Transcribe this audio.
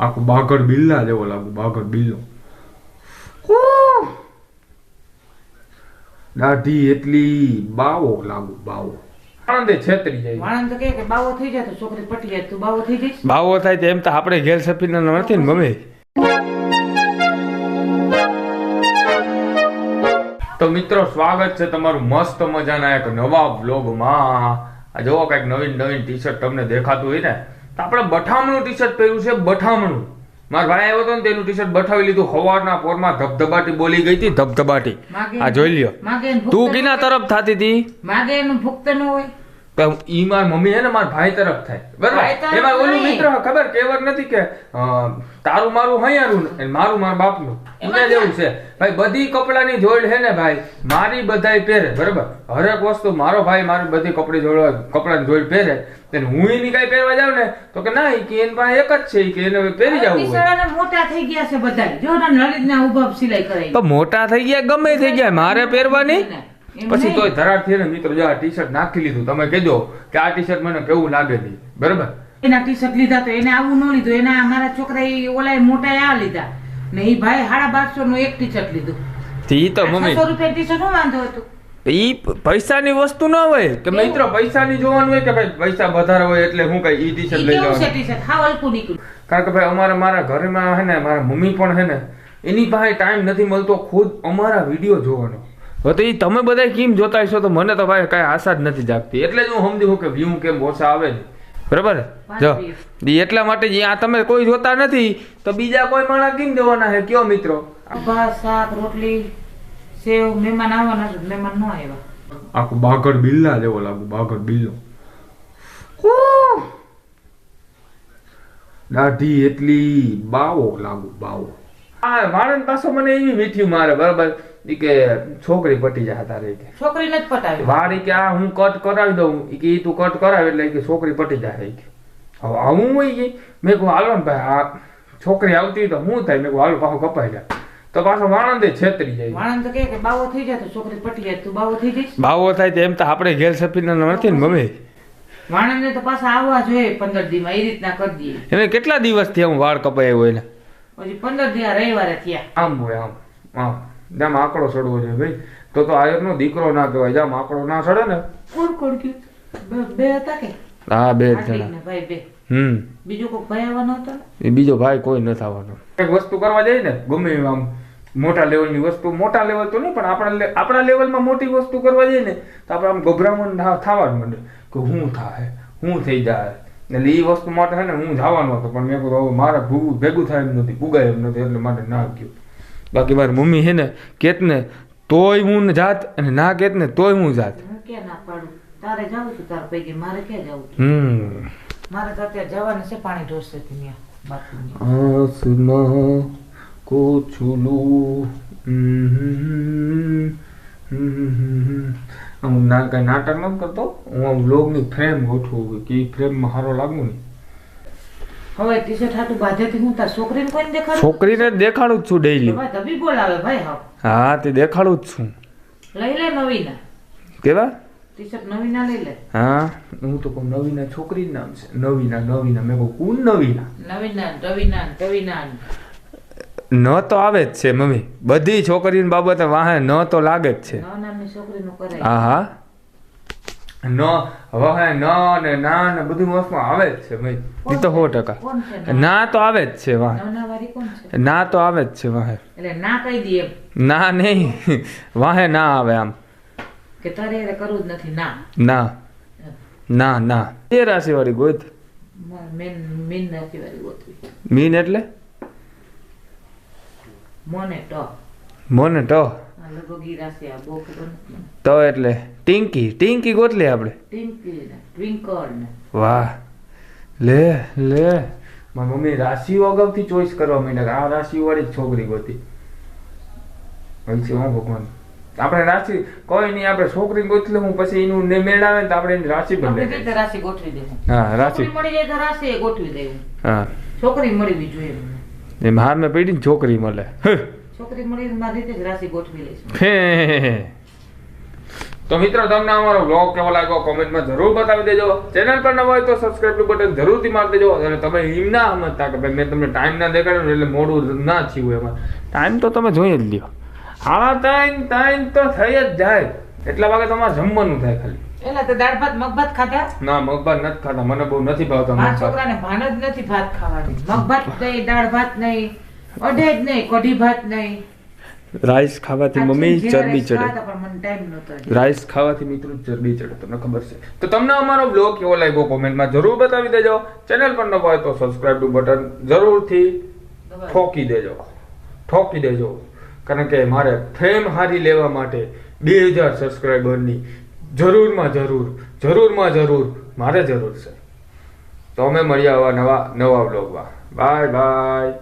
આખું બાગર બિલ્લા જેવો લાગુ બાગર બિલ્લો. દાઢી એટલી બાવો લાગુ બાવો. આનંદે છેતરી જાય. વાણંદ તો કે બાવો થઈ જાય તો છોકરી પટી જાય તું બાવો થઈ જઈશ. બાવો થાય તો એમ તો આપણે ઘેર સફીને નથી ને મમ્મી. તો મિત્રો સ્વાગત છે તમારું મસ્ત મજાના એક નવા બ્લોગમાં આ જોવો કંઈક નવીન નવીન ટી શર્ટ તમને દેખાતું હોય ને. તો આપણે બઠામણું ટી શર્ટ પહેર્યું છે બઠામણું. મારા ભાઈ આવ્યો હતો ને તેનું ટી શર્ટ બઠાવી લીધું હવારના પોરમાં ધબધબાટી બોલી ગઈ હતી ધબધબાટી. આ જોઈ લ્યો. તું કિના તરફ થતી હતી? માગે એનું ભૂખતો ન હોય. ઈ માર મમ્મી હે ને મારા ભાઈ તરફ થાય. બરાબર? એમાં ઓલું મિત્ર ખબર? કેવર નથી કે તારું મારું હૈયારું ને મારું મારા બાપનું. એને જેવું છે. ભાઈ બધી કપડાની જોડ છે ને ભાઈ મારી બધાય પહેરે બરાબર? હરેક વસ્તુ મારો ભાઈ મારી બધી કપડી જોડ કપડાની જોડ પહેરે. તેને હું એની કાંઈ પહેરવા જાઉં ને તો કે ના કે એની પાસે એક જ છે કે એને પહેરી જવું મોટા થઈ ગયા છે બધા જો ને લલિતના ઊભા સિલાઈ કરાય તો મોટા થઈ ગયા ગમે થઈ ગયા. મારે પહેરવાની? પછી. તોય ધરાડથી ને મિત્રો જો આ ટી શર્ટ નાખી લીધું. તમે કહેજો કે આ ટી શર્ટ મને કેવું લાગે છે. બરાબર? એના ટી શર્ટ લીધા તો એને આવું ન લીધું. એના અમારા છોકરા એ ઓલા મોટા આ લીધા. ને એ ભાઈ સાડા બારસો નું એક ટી શર્ટ લીધું ઈ તો મમ્મી રૂપિયા ટી શર્ટ શું વાંધો હતો? ઈ પૈસાની વસ્તુ ના હોય કે મિત્ર પૈસાની જોવાનું હોય કે ભાઈ પૈસા વધારે હોય એટલે હું કઈ ઈ ટી શર્ટ લઈ લઉં ટી શર્ટ હાવ હલકું નીકળ્યું. કારણ કે ભાઈ અમારા મારા ઘરમાં હે ને મારા મમ્મી પણ હે ને એની પાસે ટાઈમ નથી મળતો ખુદ અમારા વીડિયો જોવાનો. તો એ તમે બધા કેમ જોતા હશો? તો મને તો ભાઈ કાંઈ આશા જ નથી જાગતી. એટલે જ હું સમજી હું કે વ્યૂ કેમ ઓછા આવે ને બરાબર? જો. એટલા માટે જ આ તમે કોઈ જોતા નથી તો બીજા કોઈ માણસ કેમ જોવાના છે? કયો મિત્રો? ભાત શાક રોટલી સેવ મહેમાન આવવાના છે મહેમાન ન આવ્યા. આખું બાગડ બિલ્લા જેવો લાગુ બાગડ બિલ્લો. દાઢી એટલી બાવો લાગુ બાવો. આ વાણંદ પાછો મને એવી મીઠી મારે બરાબર? ઈ કે છોકરી પટી જાય તારે કે. છોકરીને જ પટાવી વારી કે આ હું કટ કરાવી દઉં. ઈ કે ઈ તું કટ કરાવે એટલે કે છોકરી પટી જાય કે. હવે આવું હોય કે મેં કહું હાલો ને ભાઈ આ છોકરી આવતી તો હું થાય? મેં કહું હાલો પાછો કપાઈ જાય તો પાછો વાણંદે છેતરી જાય. વાણંદ કે કે બાવો થઈ જાય તો છોકરી પટી જાય. તું બાવો થઈ જઈશ? બાવો થાય તો એમ તો આપણે ઘેર સફીના નથી ને મમ્મી. વાણંદ તો પાછા આવવા જોઈએ પંદર દી એ રીતના કરી દઈએ. એને કેટલા દિવસથી હું વાળ કપાય હોય ને? પછી પંદર દી આ રવિવારે થયા. આમ હોય આમ આમ. જામ આકડો સડવો જોઈએ ભાઈ. તો તો આયરનો દીકરો ના કહેવાય. જામ આંકડો ના સડે ને. કોણ કોણ ગયું બે- હતા કે? હા બે જણા. ભાઈ બે. હમ. બીજો કોઈ ભાઈ આવવાનો હતો? એ બીજો ભાઈ કોઈ નથી આવવાનો. એક વસ્તુ કરવા જાય ને ગમે એમ આમ મોટા લેવલની વસ્તુ મોટા લેવલ તો નહીં પણ આપણા આપણા આપણા લેવલમાં મોટી વસ્તુ કરવા જઈએ ને તો આપણે આમ ગભરામણ થવા જ માંડે કે હું થાય હું થઈ જાય. એટલે એ વસ્તુ માટે છે ને હું જવાનો હતો પણ મેં કીધું હવે મારે ભેગું થાય એમ નથી પુગાય એમ નથી એટલે માટે ના ગયો. બાકી મારી મમ્મી છે ને કેત ને તોય હું જાત અને ના કેત ને તોય હું જાત. તારે જાવું છું તારે પૈકી? મારે ક્યાં જવું હમ. મારે તો અત્યારે જવાનું છે પાણી ઢોળશે ત્યાં બાથરૂમની. આસમાं को छू લूं હું ના કાંઈ નાટક નથી કરતો? હું આમ વ્લોગની ફ્રેમ ગોઠવું કે એ ફ્રેમમાં સારો લાગુ ને? હવે ટી શર્ટ હાટું બાધેથી હું તાર છોકરીને કોઈને દેખાડું? છોકરીને જ દેખાડું જ છું ડેઈલી ભાઈ તબી બોલાવે ભાઈ હા હા તે દેખાડું જ છું. લઈ લે નવીના. કેવા? ટી શર્ટ નવીના લઈ લે. હા. હું તો કહું નવીના છોકરી નામ છે. નવીના નવીના. મેં કહું કુન નવીના? નવીના રવિના રવિના ન તો આવે જ છે મમ્મી. બધી છોકરીની બાબતે વાહે ન તો લાગે જ છે. નામની છોકરીનું કરે હા હા. ન વહે ન ને ના ને બધું વસ્તુમાં આવે જ છે ભાઈ. એ તો સો ટકા. ના? તો આવે જ છે વાહ. ના તો આવે જ છે વાહે. ના કહી ના નહીં. વાહે ના આવે આમ. કે તારે કરવું જ નથી ના. ના. ના ના. તે રાશિ વાળી ગોત મેન વાળી ગોતવી મીન એટલે? મોને ટ મોને તો તો એટલે ટિંકી ટિંકી ગોતલી આપણે વાહ. લે લે. મારી મમ્મી રાશિઓ અગાઉથી ચોઈસ કરવા માંડ્યા આ રાશિ વાળી છોકરી ગોતી. હોય છે હું ભગવાન. આપણે રાશિ કોઈ નહીં આપણે છોકરી ગોતી હું પછી એનું ને મેળ આવે ને તો આપણે એની રાશિ બદલે રાશિ ગોઠવી દેવું હા રાશિ. મળી જાય તો રાશિ ગોઠવી દેવું હા. છોકરી મળવી જોઈએ એમ હાર મેં પડી છોકરી મળે. છોકરી મળી તો મારી રીતે જ રાશિ ગોઠવી લઈશ. હે હે હે હે. તો મિત્રો તમને અમારો બ્લોગ કેવો લાગ્યો? કોમેન્ટમાં જરૂર બતાવી દેજો. ચેનલ પર નવા હોય તો સબસ્ક્રાઇબ બટન જરૂરથી મારી દેજો. અને તમે એમ ના સમજતા કે ભાઈ મેં તમને ટાઈમ ના દેખાડ્યો એટલે મોડું ના થયું એમાં. ટાઈમ તો તમે જોઈ જ લ્યો. હા ટાઈમ ટાઈમ તો થઈ જ જાય. એટલા વાગે તમારે જમવાનું થાય ખાલી. એટલે તો દાળ ભાત મગ ભાત ખાધા? ના મગભાત નથી ખાતા મને બહુ નથી ભાવતા મારા મગભાત છોકરાને ભાન જ નથી ભાત ખાવાનું. મગ ભાત નહીં દાળ ભાત નહીં. અઢે જ નહીં કઢી ભાત નહીં. રાઈસ ખાવાથી મમ્મી ચરબી ચડે. રાઈસ ખાવાથી મિત્રો ચરબી ચડે તમને ખબર છે. તો તમને અમારો બ્લોગ કેવો લાગ્યો કોમેન્ટમાં જરૂર બતાવી દેજો. ચેનલ પર નવો હોય તો સબસ્ક્રાઇબનું બટન જરૂરથી ઠોકી દેજો. ઠોકી દેજો. કારણ કે મારે ફેમ હારી લેવા માટે બે હજાર સબસ્ક્રાઈબરની જરૂરમાં જરૂર જરૂરમાં જરૂર મારે જરૂર છે. તો અમે મળ્યા આવા નવા નવા બ્લોગમાં બાય બાય